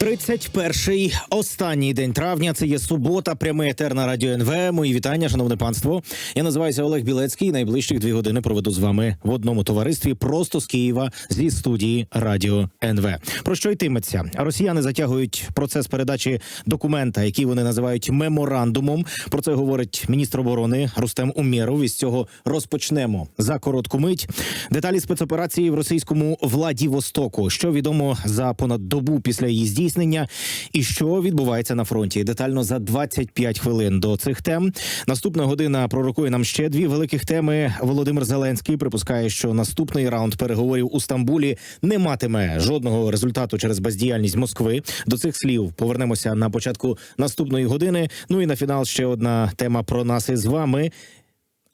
31-й, останній день травня. Це є субота, прямий етер на радіо НВ. Мої вітання, шановне панство. Я називаюся Олег Білецький. Найближчих дві години проведу з вами в одному товаристві, просто з Києва, зі студії Радіо НВ. Про що йтиметься? Росіяни затягують процес передачі документа, який вони називають меморандумом. Про це говорить міністр оборони Рустем Умєров. І з цього розпочнемо за коротку мить. Деталі спецоперації в російському Владівостоку. Що відомо за понад добу після її здійснення, і що відбувається на фронті. Детально за 25 хвилин до цих тем. Наступна година пророкує нам ще дві великих теми. Володимир Зеленський припускає, що наступний раунд переговорів у Стамбулі не матиме жодного результату через бездіяльність Москви. До цих слів повернемося на початку наступної години. Ну і на фінал ще одна тема про нас із вами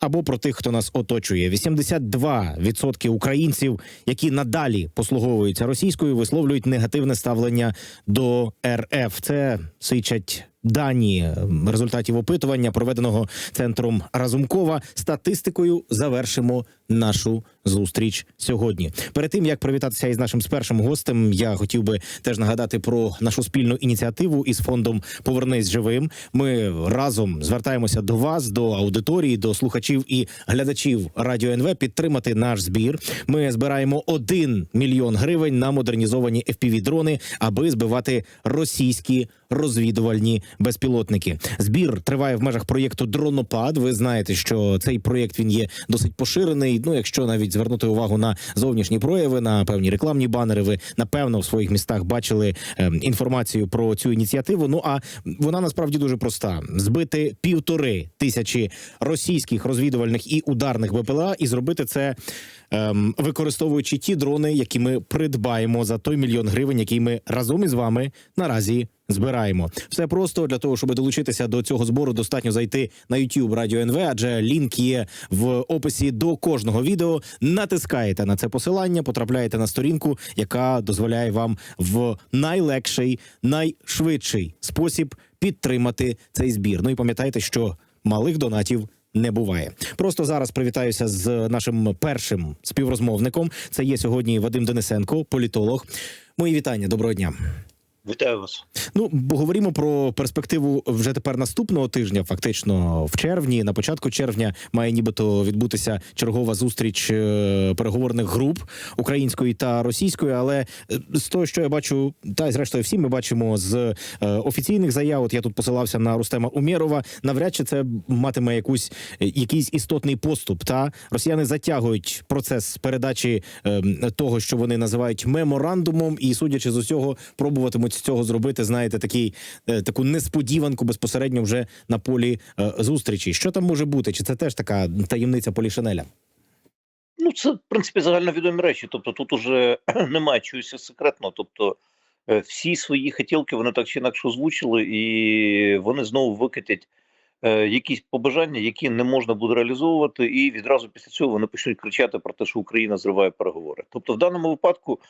або про тих, хто нас оточує. 82% українців, які надалі послуговуються російською, висловлюють негативне ставлення до РФ. Це свідчать. Дані результатів опитування, проведеного центром Разумкова, статистикою завершимо нашу зустріч сьогодні. Перед тим як привітатися із нашим першим гостем, я хотів би теж нагадати про нашу спільну ініціативу із фондом Повернись живим. Ми разом звертаємося до вас, до аудиторії, до слухачів і глядачів радіо НВ підтримати наш збір. Ми збираємо 1 мільйон гривень на модернізовані fpv дрони, аби збивати російські розвідувальні безпілотники. Збір триває в межах проєкту Дронопад. Ви знаєте, що цей проєкт він є досить поширений. Ну, якщо навіть звернути увагу на зовнішні прояви, на певні рекламні банери, ви напевно в своїх містах бачили ем, інформацію про цю ініціативу. Ну а вона насправді дуже проста: збити півтори тисячі російських розвідувальних і ударних БПЛА, і зробити це. Ем, використовуючи ті дрони, які ми придбаємо за той мільйон гривень, який ми разом із вами наразі збираємо. Все просто для того, щоб долучитися до цього збору, достатньо зайти на YouTube Радіо НВ, адже лінк є в описі до кожного відео. Натискаєте на це посилання, потрапляєте на сторінку, яка дозволяє вам в найлегший, найшвидший спосіб підтримати цей збір. Ну і пам'ятайте, що малих донатів. Не буває. Просто зараз привітаюся з нашим першим співрозмовником. Це є сьогодні Вадим Денисенко, політолог. Мої вітання. Доброго дня. Вітаю вас. Ну, бо говоримо про перспективу вже тепер наступного тижня, фактично в червні. На початку червня має нібито відбутися чергова зустріч е, переговорних груп української та російської. Але е, з того, що я бачу, та й зрештою всі ми бачимо з е, офіційних заяв. От я тут посилався на Рустема Умєрова. Навряд чи це матиме якусь якийсь істотний поступ. Та росіяни затягують процес передачі е, того, що вони називають меморандумом, і судячи з усього, пробуватимуть з цього зробити, знаєте, такий е, таку несподіванку безпосередньо вже на полі е, зустрічі. Що там може бути? Чи це теж така таємниця Полішанеля? Ну, це в принципі загальновідомі речі. Тобто, тут уже немає чогось секретного. Тобто, е, всі свої хотілки вони так чи інакше озвучили, і вони знову викатять якісь побажання, які не можна буде реалізовувати, і відразу після цього вони почнуть кричати про те, що Україна зриває переговори. Тобто, в даному випадку,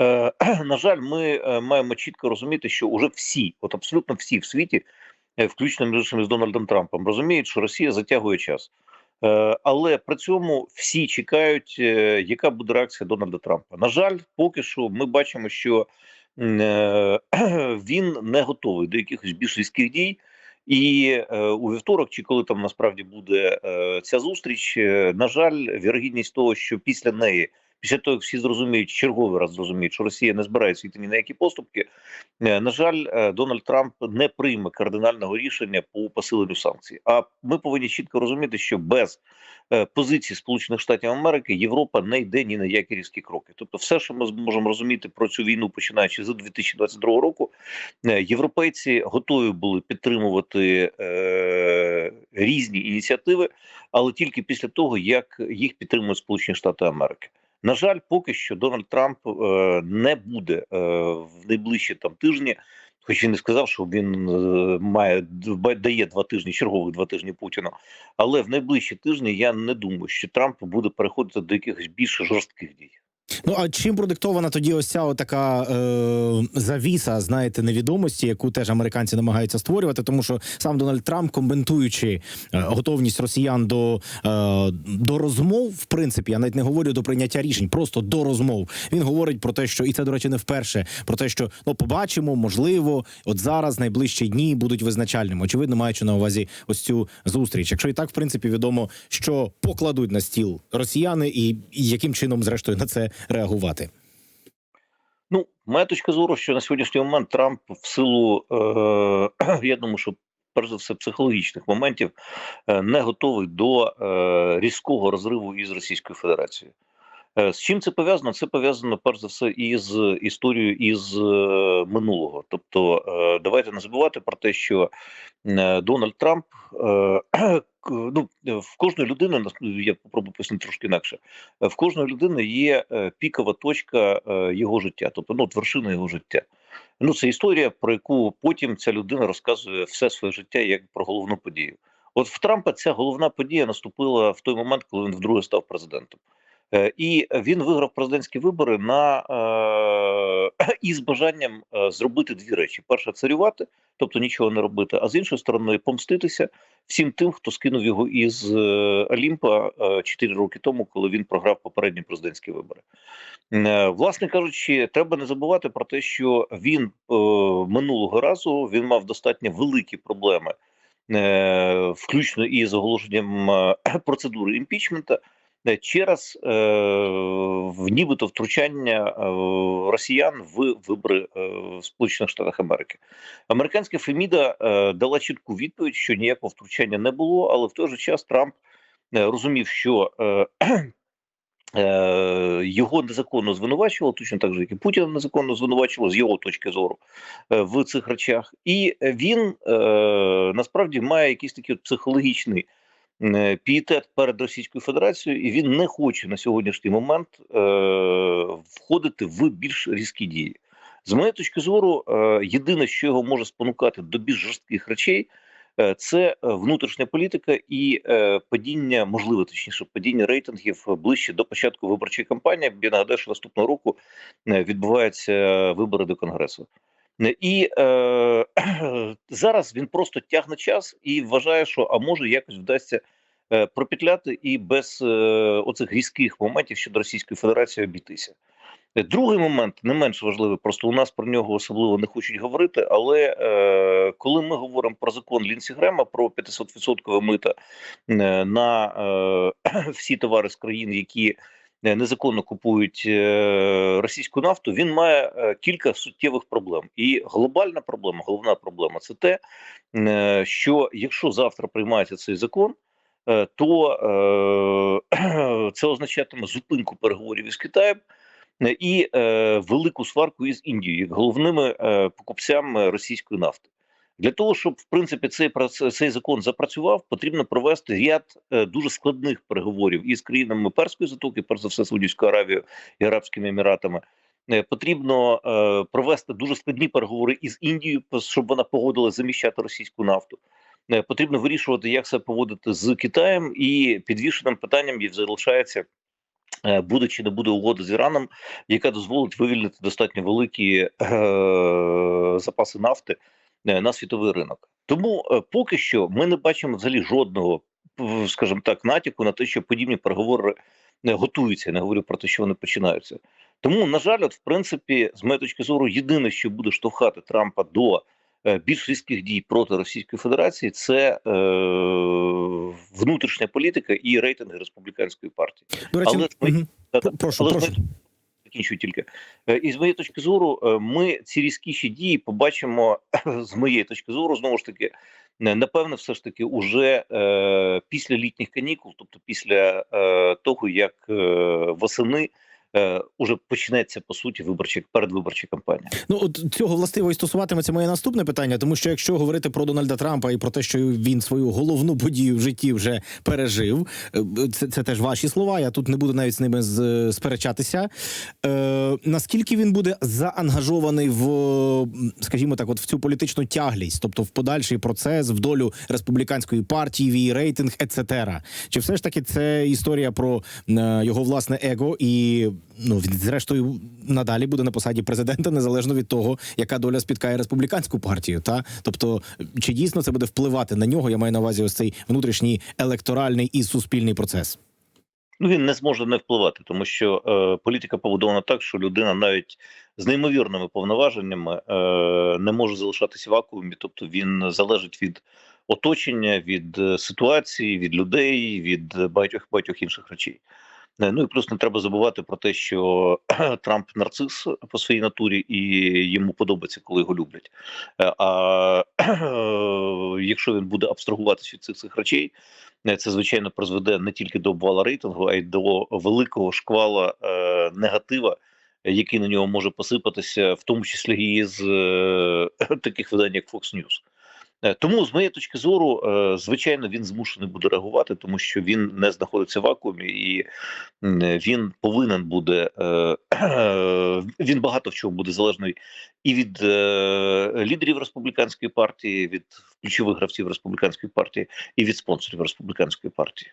е, на жаль, ми е, маємо чітко розуміти, що уже всі, от абсолютно всі в світі, е, включно між з Дональдом Трампом, розуміють, що Росія затягує час. Е, Але при цьому всі чекають, е, яка буде реакція Дональда Трампа. На жаль, поки що ми бачимо, що е, він не готовий до якихось більш різких дій. І е, у вівторок, чи коли там насправді буде е, ця зустріч, е, на жаль, вірогідність того, що після неї, після того, як всі зрозуміють, черговий раз зрозуміють, що Росія не збирається йти ні на які поступки. Е, На жаль, е, Дональд Трамп не прийме кардинального рішення по посиленню санкцій. А ми повинні чітко розуміти, що без е, позиції Сполучених Штатів Америки Європа не йде ні на які різкі кроки. Тобто, все, що ми зможемо розуміти про цю війну, починаючи з 2022 року, європейці готові були підтримувати е, різні ініціативи, але тільки після того, як їх підтримують Сполучені Штати Америки. На жаль, поки що Дональд Трамп е, не буде е, в найближчі там тижні. Хоч він не сказав, що він е, має дає два тижні, чергових два тижні Путіну. Але в найближчі тижні я не думаю, що Трамп буде переходити до якихось більш жорстких дій. Ну а чим продиктована тоді ось ця така е, завіса, знаєте, невідомості, яку теж американці намагаються створювати, тому що сам Дональд Трамп, коментуючи е, готовність росіян до, е, до розмов, в принципі, я навіть не говорю до прийняття рішень, просто до розмов. Він говорить про те, що і це, до речі, не вперше. Про те, що ну побачимо, можливо, от зараз найближчі дні будуть визначальними. Очевидно, маючи на увазі ось цю зустріч. Якщо і так, в принципі, відомо, що покладуть на стіл росіяни, і, і яким чином, зрештою, на це реагувати. Ну, моя точка зору, що на сьогоднішній момент Трамп в силу, е, я думаю, що перш за все психологічних моментів е, не готовий до е, різкого розриву із Російською Федерацією. Е, З чим це пов'язано? Це пов'язано перш за все із історією із е, минулого. Тобто, давайте не забувати про те, що Дональд Трамп ну, в кожної людини, я попробую пояснити трошки інакше. Е, В кожної людини є е, пікова точка е, його життя, тобто ну, от вершина його життя. Ну, це історія, про яку потім ця людина розказує все своє життя як про головну подію. От в Трампа ця головна подія наступила в той момент, коли він вдруге став президентом. Е, І він виграв президентські вибори на е, із бажанням е, зробити дві речі: перше царювати, тобто нічого не робити, а з іншої сторони, помститися всім тим, хто скинув його із е, Олімпа 4 роки тому, коли він програв попередні президентські вибори. Власне кажучи, треба не забувати про те, що він е, минулого разу він мав достатньо великі проблеми, е, включно із оголошенням е, процедури імпічмента. Е, Через е, в нібито втручання е, росіян в вибори в Сполучених Штатах Америки. Американська Феміда дала чітку відповідь, що ніякого втручання не було, але в той же час Трамп е, розумів, що е, е, його незаконно звинувачували, точно так же, як і Путіна незаконно звинувачували з його точки зору в цих речах. І він насправді має якийсь такий психологічний пієтет перед Російською Федерацією, і він не хоче на сьогоднішній момент е, входити в більш різкі дії. З моєї точки зору, е, єдине, що його може спонукати до більш жорстких речей, е, це е, внутрішня політика і е, падіння, можливо, точніше, падіння рейтингів ближче до початку виборчої кампанії. Я нагадаю, що наступного року е, відбуваються вибори до конгресу. Е, І е, зараз він просто тягне час і вважає, що а може якось вдасться е, пропетляти і без е, оцих різких моментів щодо Російської Федерації обійтися. Е, Другий момент не менш важливий, просто у нас про нього особливо не хочуть говорити. Але е, коли ми говоримо про закон Лінсі Грема про 500% мита е, на е, всі товари з країн, які е, незаконно купують е, російську нафту, він має е, кілька суттєвих проблем. І глобальна проблема, головна проблема це те, е, що якщо завтра приймається цей закон. Е, То е, це означатиме зупинку переговорів із Китаєм, е, і велику сварку із Індією головними покупцями російської нафти. Для того щоб в принципі цей цей закон запрацював, потрібно провести ряд дуже складних переговорів із країнами Перської затоки, перш за все Саудівською Аравією і Арабськими Еміратами. Потрібно провести дуже складні переговори із Індією, щоб вона погодила заміщати російську нафту. Е, Потрібно вирішувати, як себе поводити з Китаєм, і підвішеним питанням є залишається е, буде чи не буде угода з Іраном, яка дозволить вивільнити достатньо великі е, запаси нафти е, на світовий ринок. Тому е, поки що ми не бачимо взагалі жодного, скажімо так, натяку на те, що подібні переговори е, готуються. Я не говорю про те, що вони починаються. Тому, на жаль, от в принципі, з моєї точки зору, єдине, що буде штовхати Трампа до більш різких дій проти Російської Федерації, це е, внутрішня політика і рейтинги республіканської партії. До речі, Але ми- мгм. Та-та. прошу, Але прошу. моєї- закінчую тільки. Е, І з моєї точки зору, е, ми ці різкіші дії побачимо з моєї точки зору, знову ж таки, е, напевне, все ж таки, уже е, після літніх канікул, тобто після е, того, як е, восени е, уже почнеться по суті виборча передвиборча кампанія. Ну от цього властиво і стосуватиметься моє наступне питання, тому що якщо говорити про Дональда Трампа і про те, що він свою головну подію в житті вже пережив, е, це, це теж ваші слова. Я тут не буду навіть з ними з, сперечатися. Е, наскільки він буде заангажований в, скажімо так, от в цю політичну тяглість, тобто в подальший процес, в долю республіканської партії, в її рейтинг, ецетера? Чи все ж таки це історія про е, його власне его і ну він зрештою надалі буде на посаді президента, незалежно від того, яка доля спіткає республіканську партію. Та тобто, чи дійсно це буде впливати на нього? Я маю на увазі ось цей внутрішній електоральний і суспільний процес. Ну він не зможе не впливати, тому що е, політика побудована так, що людина навіть з неймовірними повноваженнями е, не може залишатися вакуумі, тобто він залежить від оточення, від е, ситуації, від людей, від багатьох багатьох інших речей. Е, Ну і плюс не треба забувати про те, що Трамп нарцис по своїй натурі, і йому подобається, коли його люблять. Е, А якщо він буде абстрагуватися від цих цих речей, е, це звичайно призведе не тільки до обвала рейтингу, а й до великого шквала негатива, який на нього може посипатися, в тому числі і з таких видань, як Fox News. Е, Тому, з моєї точки зору, е, звичайно, він змушений буде реагувати, тому що він не знаходиться в вакуумі, і він повинен буде е, він багато в чому буде залежний і від лідерів республіканської партії, від ключових гравців республіканської партії, і від спонсорів республіканської партії.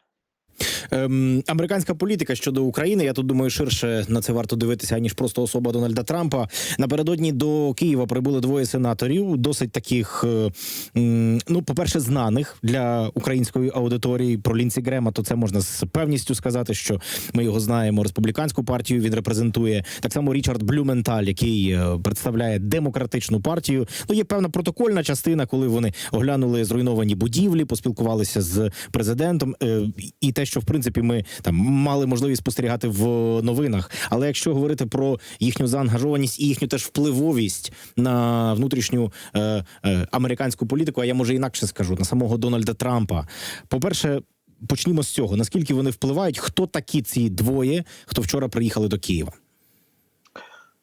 Ем, американська політика щодо України. Я тут думаю, ширше на це варто дивитися аніж просто особа Дональда Трампа. Напередодні до Києва прибули двоє сенаторів, досить таких, е, м, ну, по-перше, знаних для української аудиторії. Про Лінсі Грема, то це можна з певністю сказати, що ми його знаємо. Республіканську партію він репрезентує так само Річард Блюменталь, який е, представляє демократичну партію. Ну, є певна протокольна частина, коли вони оглянули зруйновані будівлі, поспілкувалися з президентом, е, і те, що в принципі ми там мали можливість спостерігати в новинах. Але якщо говорити про їхню заангажованість і їхню теж впливовість на внутрішню е, е, американську політику, а я може інакше скажу на самого Дональда Трампа. По перше. Почнімо з цього. Наскільки вони впливають? Хто такі ці двоє, хто вчора приїхали до Києва?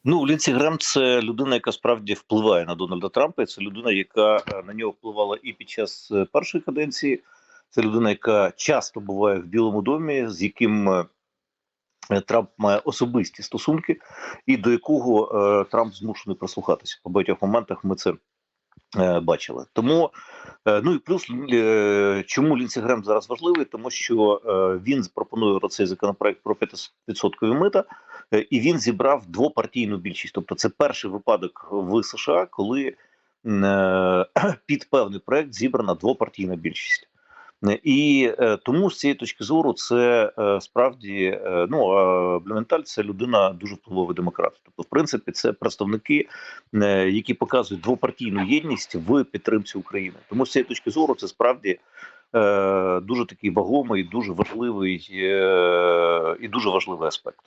Ну, Лінсі Грем це людина, яка справді впливає на Дональда Трампа. Це людина, яка е, на нього впливала і під час е, першої каденції. Це людина, яка часто буває в Білому домі, з яким е, Трамп має особисті стосунки, і до якого е, Трамп змушений прислухатися. По багатьох моментах ми це е, бачили. Тому е, ну і плюс е, чому Лінсі Грем зараз важливий, тому що е, він пропонує цей законопроект про 5% мита. Е, і він зібрав двопартійну більшість. Тобто, це перший випадок в США, коли е, під певний проект зібрана двопартійна більшість. Е, І е, тому з цієї точки зору це е, справді ну а Блюменталь це людина дуже впливовий демократ. Тобто, в принципі, це представники, які показують двопартійну єдність в підтримці України. Тому з цієї точки зору це справді дуже такий вагомий, дуже важливий і дуже важливий аспект.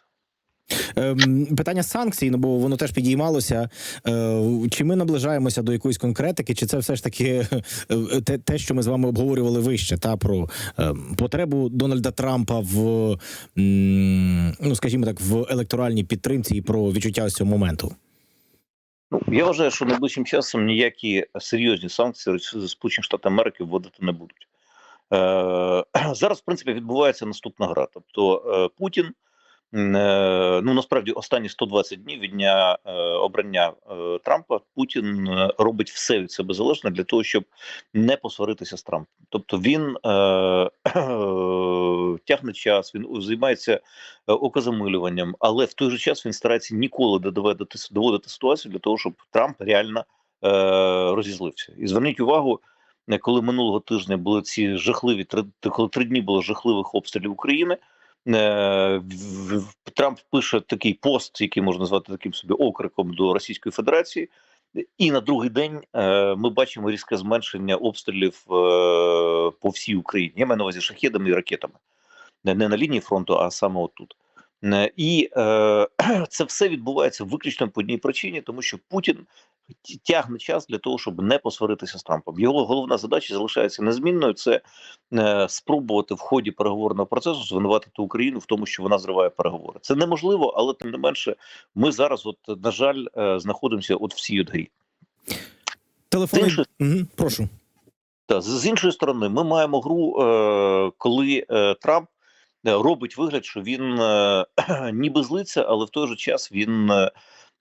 Ем, питання санкцій, ну бо воно теж підіймалося. Е, чи ми наближаємося до якоїсь конкретики, чи це все ж таки е, те, те, що ми з вами обговорювали вище, та про е, потребу Дональда Трампа в ну скажімо так, в електоральній підтримці і про відчуття ось цього моменту? Ну я вважаю, що найближчим часом ніякі серйозні санкції Сполучені Штати Америки вводити не будуть. Е, зараз, в принципі, відбувається наступна гра. Тобто е, Путін. Е, Ну насправді останні 120 днів від дня е, обрання е, Трампа Путін робить все від себе залежне для того, щоб не посваритися з Трампом. Тобто він тягне час, він займається оказамилюванням, але в той же час він старається ніколи доводити, доводити ситуацію для того, щоб Трамп реально розізлився. І зверніть увагу, коли минулого тижня були ці жахливі три, коли три дні було жахливих обстрілів України. Е, Трамп пише такий пост, який можна назвати таким собі окриком до Російської Федерації. І на другий день е, ми бачимо різке зменшення обстрілів е, по всій Україні. Я маю на увазі шахедами і ракетами. Не на лінії фронту, а саме отут. І е, це все відбувається виключно по одній причині, тому що Путін тягне час для того, щоб не посваритися з Трампом. Його головна задача залишається незмінною: це е, спробувати в ході переговорного процесу звинуватити Україну в тому, що вона зриває переговори. Це неможливо, але тим не менше, ми зараз, от на жаль, е, знаходимося от в цій от грі. Телефони Інше- угу, прошу. Та з з іншої сторони, ми маємо гру, е, коли е, Трамп робить вигляд, що він е, ніби злиться, але в той же час він. е,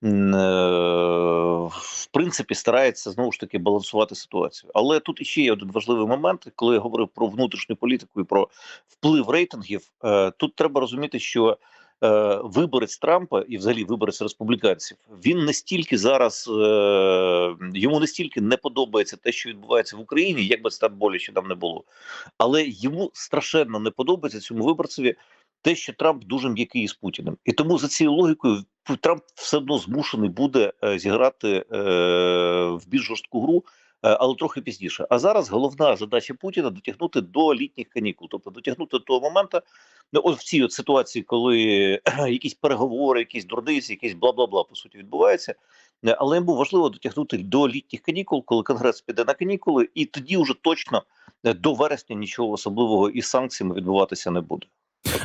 В принципі, старається знову ж таки балансувати ситуацію. Але тут іще є один важливий момент, коли я говорив про внутрішню політику і про вплив рейтингів. е, Тут треба розуміти, що е, виборець Трампа і взагалі виборець республіканців, він не стільки зараз е, йому не стільки не подобається те, що відбувається в Україні, як би це там боляче там не було, але йому страшенно не подобається цьому виборцеві те, що Трамп дуже м'який з Путіним, і тому за цією логікою Трамп все одно змушений буде е, зіграти е, в більш жорстку гру. е, Але трохи пізніше. А зараз головна задача Путіна дотягнути до літніх канікул, тобто дотягнути до того моменту, ну, от в цій от ситуації, коли якісь переговори, якісь дурниці, якісь бла бла бла по суті відбуваються. Але йому важливо дотягнути до літніх канікул, коли конгрес піде на канікули, і тоді вже точно до вересня нічого особливого із санкціями відбуватися не буде.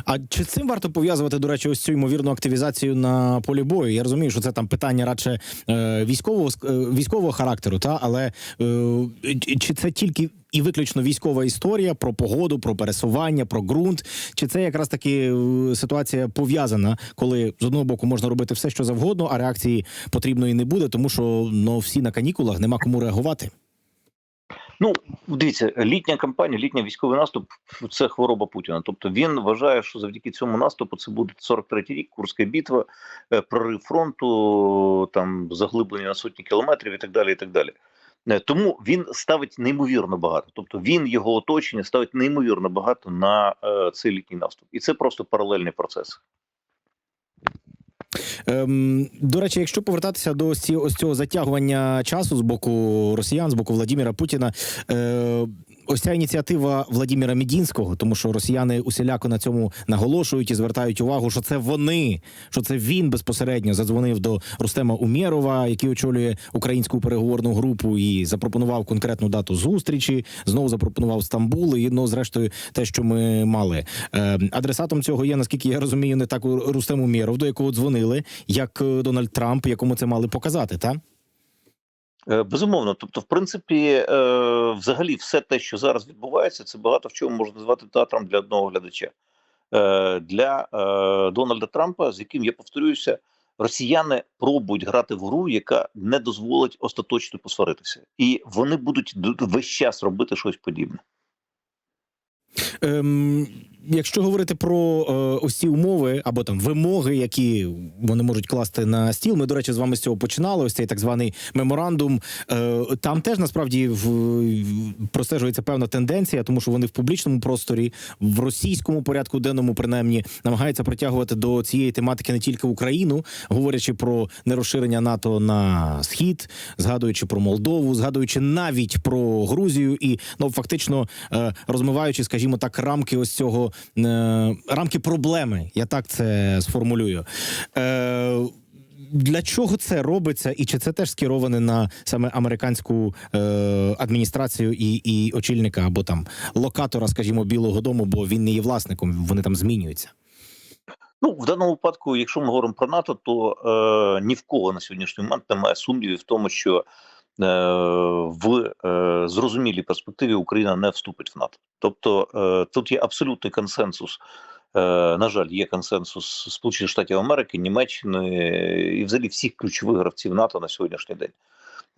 А чи цим варто пов'язувати, до речі, ось цю ймовірну активізацію на полі бою? Я розумію, що це там питання радше е, військового е, військового характеру, та але е, чи це тільки і виключно військова історія про погоду, про пересування, про ґрунт? Чи це якраз таки е, ситуація пов'язана, коли з одного боку можна робити все, що завгодно, а реакції потрібної не буде, тому що ну всі на канікулах нема кому реагувати? Ну, дивіться, літня кампанія, літній військовий наступ це хвороба Путіна. Тобто він вважає, що завдяки цьому наступу це буде 43-й рік, Курська битва, е, прорив фронту, там заглиблення на сотні кілометрів і так далі. І так далі. Е, Тому він ставить неймовірно багато. Тобто він його оточення ставить неймовірно багато на е, цей літній наступ, і це просто паралельний процес. Ем, до речі, якщо повертатися до ось цього затягування часу з боку росіян, з боку Владіміра Путіна, е, ось ця ініціатива Владіміра Мідінського, тому що росіяни усіляко на цьому наголошують і звертають увагу, що це вони, що це він безпосередньо задзвонив до Рустема Умєрова, який очолює українську переговорну групу, і запропонував конкретну дату зустрічі. Знову запропонував Стамбул. І ну, зрештою, те, що ми мали. Е, адресатом цього є, наскільки я розумію, не так Рустем Умєров, до якого дзвонили, як е, Дональд Трамп, якому це мали показати, так? Е, Безумовно, тобто, в принципі, е, взагалі, все те, що зараз відбувається, це багато в чому можна назвати театром для одного глядача. Е, Для Дональда Трампа, з яким я повторююся, росіяни пробують грати в гру, яка не дозволить остаточно посваритися, і вони будуть весь час робити щось подібне. Ем, якщо говорити про е, ось умови або там вимоги, які вони можуть класти на стіл, ми, до речі, з вами з цього починали. Ось цей так званий меморандум. Е, там теж насправді в, простежується певна тенденція, тому що вони в публічному просторі, в російському порядку денному, принаймні, намагаються притягувати до цієї тематики не тільки Україну, говорячи про нерозширення НАТО на схід, згадуючи про Молдову, згадуючи навіть про Грузію, і ну фактично е, розмиваючи, скажімо так, рамки ось цього рамки проблеми. Я так це сформулюю. Е, для чого це робиться, і чи це теж скероване на саме американську е, адміністрацію і, і очільника або там локатора, скажімо, Білого Дому, бо він не є власником, вони там змінюються. Ну, в даному випадку, якщо ми говоримо про НАТО, то е, ні в кого на сьогоднішній момент немає сумнівів в тому, що е, в е, зрозумілій перспективі Україна не вступить в НАТО. Тобто е, тут є абсолютний консенсус. Е, на жаль, є консенсус Сполучених Штатів Америки, Німеччини і взагалі всіх ключових гравців НАТО на сьогоднішній день.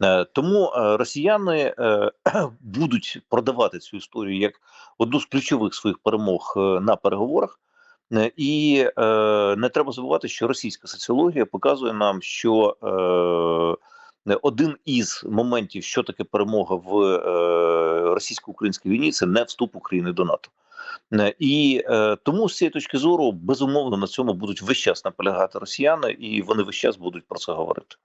Е, Тому е, росіяни е, будуть продавати цю історію як одну з ключових своїх перемог е, на переговорах. Е, І е, не треба забувати, що російська соціологія показує нам, що е, один із моментів, що таке перемога в е, російсько-українській війні, це не вступ України до НАТО. Е, І е, тому з цієї точки зору, безумовно, на цьому будуть весь час наполягати росіяни, і вони весь час будуть про це говорити.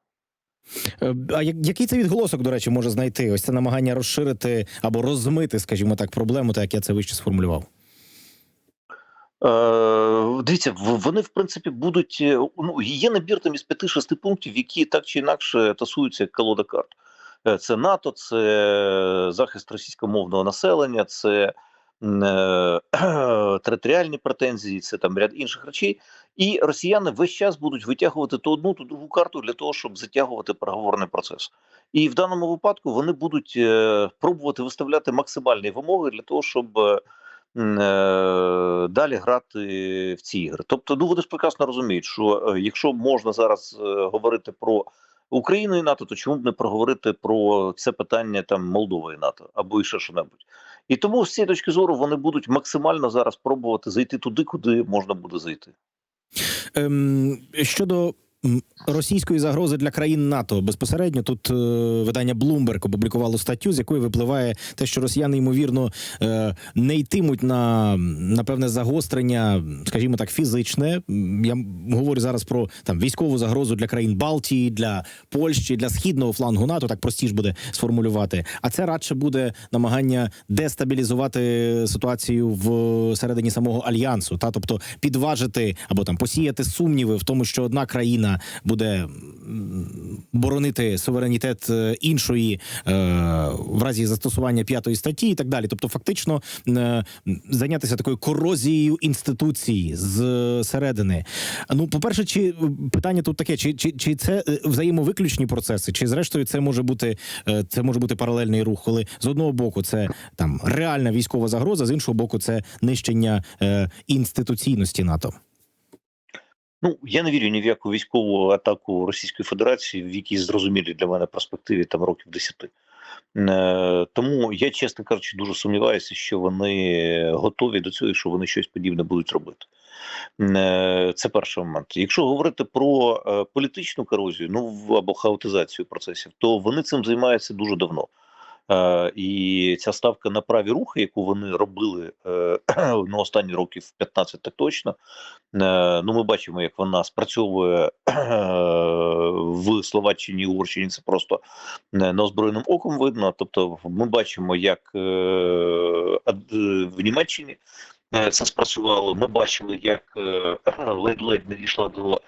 Е, А який це відголосок, до речі, може знайти? Ось це намагання розширити або розмити, скажімо так, проблему, так як я це вище сформулював. Е, дивіться, вони в принципі будуть. е, Ну є набір там із 5-6 пунктів, які так чи інакше тасуються як колода карт. Е, Це НАТО, це захист російськомовного населення, це територіальні претензії, це там ряд інших речей. І росіяни весь час будуть витягувати то одну, то другу карту для того, щоб затягувати переговорний процес. І в даному випадку вони будуть пробувати виставляти максимальні вимоги для того, щоб. Е, далі грати в ці ігри. Тобто, ну вони ж прекрасно розуміють, що е, якщо можна зараз е, говорити про Україну і НАТО, то чому б не проговорити про це питання там Молдови і НАТО або ще що-небудь. І тому з цієї точки зору вони будуть максимально зараз пробувати зайти туди, куди можна буде зайти. Ем, щодо російської загрози для країн НАТО безпосередньо тут е, видання Bloomberg опублікувало статтю, з якої випливає те, що росіяни ймовірно е, не йтимуть на, певне загострення, скажімо так, фізичне. Я говорю зараз про там військову загрозу для країн Балтії, для Польщі, для східного флангу НАТО. Так простіше буде сформулювати. А це радше буде намагання дестабілізувати ситуацію в середині самого альянсу, та тобто підважити або там посіяти сумніви в тому, що одна країна буде боронити суверенітет е, іншої е, в разі застосування п'ятої статті, і так далі. Тобто, фактично е, зайнятися такою корозією інституцій з середини. Ну, по перше, чи питання тут таке: чи, чи, чи це взаємовиключні процеси, чи зрештою це може бути це може бути паралельний рух, коли з одного боку це там реальна військова загроза, з іншого боку, це нищення інституційності НАТО. Ну я не вірю ні в яку військову атаку Російської Федерації, в якій зрозумілі для мене перспективі там років 10. Е, Тому я, чесно кажучи, дуже сумніваюся, що вони готові до цього, що вони щось подібне будуть робити. Е, Це перший момент. Якщо говорити про е, політичну корозію, ну або хаотизацію процесів, то вони цим займаються дуже давно. Е, І ця ставка на праві рухи, яку вони робили е, ну, останні років 15 так точно. Е, Ну, ми бачимо, як вона спрацьовує в Словаччині Угорщині. Це просто неозброєним оком видно. Тобто, ми бачимо, як в Німеччині це спрацювало. Ми бачили, як ледь-ледь не дійшла до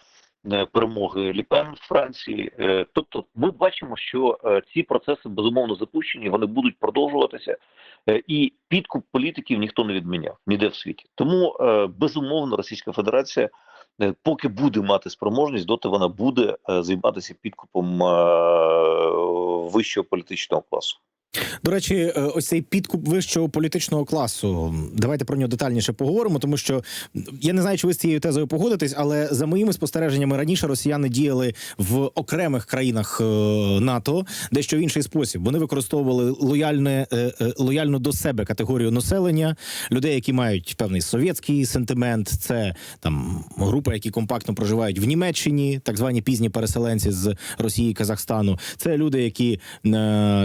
перемоги Ліпен в Франції. Е, Тобто, ми бачимо, що е, ці процеси безумовно запущені, вони будуть продовжуватися. Е, І підкуп політиків ніхто не відміняв ніде в світі. Тому е, безумовно Російська Федерація, е, поки буде мати спроможність, доти вона буде е, займатися підкупом е, вищого політичного класу. До речі, е, ось цей підкуп вищого політичного класу. Давайте про нього детальніше поговоримо, тому що я не знаю, чи ви з цією тезою погодитесь, але за моїми спостереженнями раніше росіяни діяли в окремих країнах е, НАТО дещо в інший спосіб. Вони використовували лояльне е, лояльну до себе категорію населення, людей, які мають певний совєтський сентимент. Це там групи, які компактно проживають в Німеччині, так звані пізні переселенці з Росії і Казахстану. Це люди, які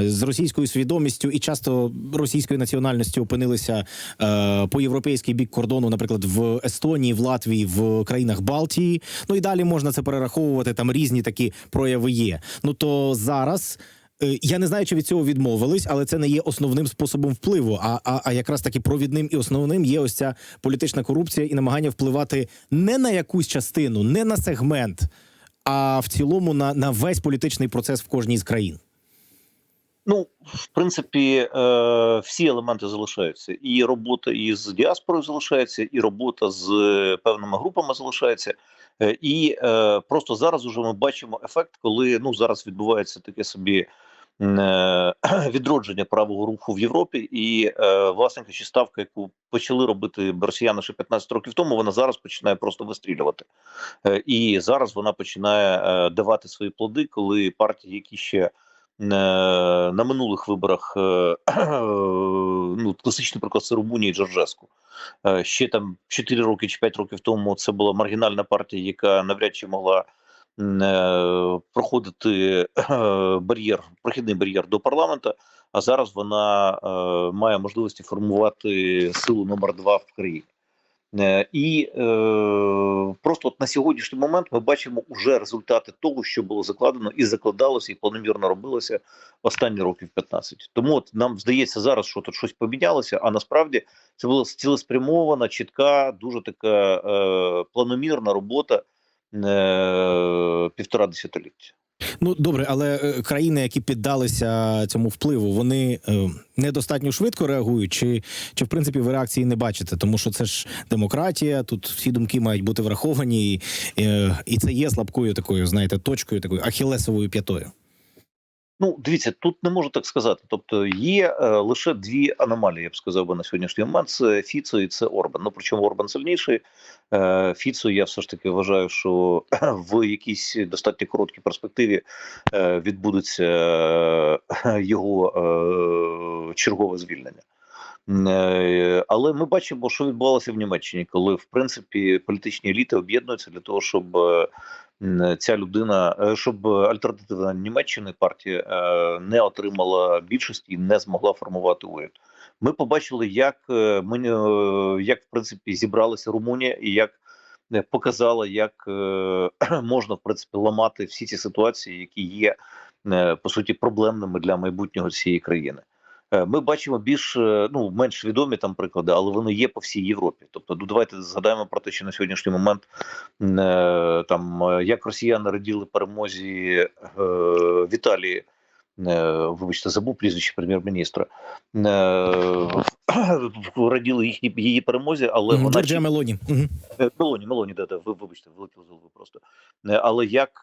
з російською свідомістю і часто російською національністю опинилися е, по європейський бік кордону, наприклад, в Естонії, в Латвії, в країнах Балтії. Ну і далі можна це перераховувати. Там різні такі прояви є. Ну то зараз. е, Я не знаю, чи від цього відмовились, але це не є основним способом впливу. А, а, а якраз таки провідним і основним є ось ця політична корупція і намагання впливати не на якусь частину, не на сегмент, а в цілому на, на весь політичний процес в кожній з країн. Ну, в принципі, е, всі елементи залишаються. І робота із діаспорою залишається, і робота з е, певними групами залишається. Е, І е, просто зараз уже ми бачимо ефект, коли ну зараз відбувається таке собі відродження правого руху в Європі, і е, власне кажучи, ставка, яку почали робити росіяни ще 15 років тому, вона зараз починає просто вистрілювати. І зараз вона починає давати свої плоди, коли партії, які ще на минулих виборах е, ну, класичний приклад це Румунія і Джорджеску. Е, Ще там 4 роки чи 5 років тому це була маргінальна партія, яка навряд чи могла е, проходити бар'єр, прохідний бар'єр до парламенту. А зараз вона має можливості формувати силу номер 2 в країні. Е, І е, просто от на сьогоднішній момент ми бачимо уже результати того, що було закладено і закладалося, і планомірно робилося останні років 15. Тому от нам здається зараз, що тут щось помінялося, а насправді це була цілеспрямована, чітка, дуже така е, планомірна робота е, півтора десятиліття. Ну добре, але е, країни, які піддалися цьому впливу, вони е, недостатньо швидко реагують, чи, чи в принципі ви реакції не бачите? Тому що це ж демократія, тут всі думки мають бути враховані, і, е, і це є слабкою такою, знаєте, точкою, такою ахілесовою п'ятою. Ну, дивіться, тут не можу так сказати. Тобто є е, лише дві аномалії, я б сказав би на сьогоднішній момент: це Фіцо і це Орбан. Ну причому Орбан сильніший. Е, Фіцо, я все ж таки вважаю, що в якійсь достатньо короткій перспективі е, відбудеться е, його е, чергове звільнення. Е, Але ми бачимо, що відбувалося в Німеччині, коли в принципі політичні еліти об'єднуються для того, щоб е, ця людина, е, щоб альтернативна Німеччини партія е, не отримала більшості і не змогла формувати уряд. Ми побачили, як е, ми як в принципі зібралася Румунія, і як показала, як можна в принципі ламати всі ці ситуації, які є по суті проблемними для майбутнього цієї країни. Е, Ми бачимо більш е, ну менш відомі там приклади, але вони є по всій Європі. Тобто, ну давайте згадаємо про те, що на сьогоднішній момент е, там як росіяни раділи перемозі в Італії. Е, Вибачте, забув прізвище прем'єр-міністра. Е, Раділи їхні її перемозі, але Мгм, вона Джорджія Мелоні. Мгм. Е, Мелоні, Мелоні, да, да, ви вибачте, вилетіло з голови просто. Але як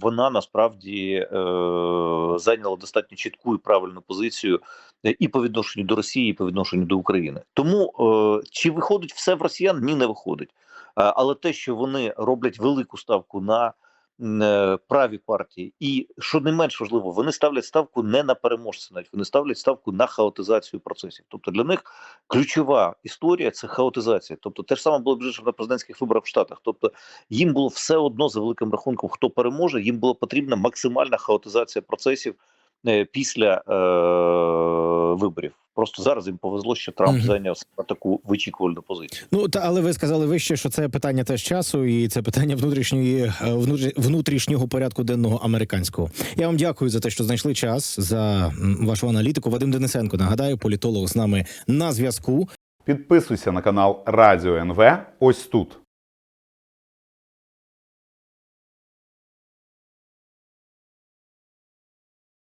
вона насправді зайняла достатньо чітку і правильну позицію і по відношенню до Росії, і по відношенню до України. Тому чи виходить все в росіян? Ні, не виходить. Але те, що вони роблять велику ставку на праві партії, і що не менш важливо, вони ставлять ставку не на переможця, навіть вони ставлять ставку на хаотизацію процесів. Тобто для них ключова історія це хаотизація. Тобто, те ж саме було б на президентських виборах в Штатах. Тобто, їм було все одно за великим рахунком, хто переможе. Їм була потрібна максимальна хаотизація процесів е, після е, виборів. Просто зараз їм повезло, що Трамп Мгм. зайняв таку вичікувальну позицію. Ну та але ви сказали вище, що це питання теж часу, і це питання внутрішньої е, внутрі- внутрішнього порядку денного американського. Я вам дякую за те, що знайшли час за вашу аналітику. Вадим Денисенко нагадаю, політолог з нами на зв'язку. Підписуйся на канал Радіо НВ ось тут.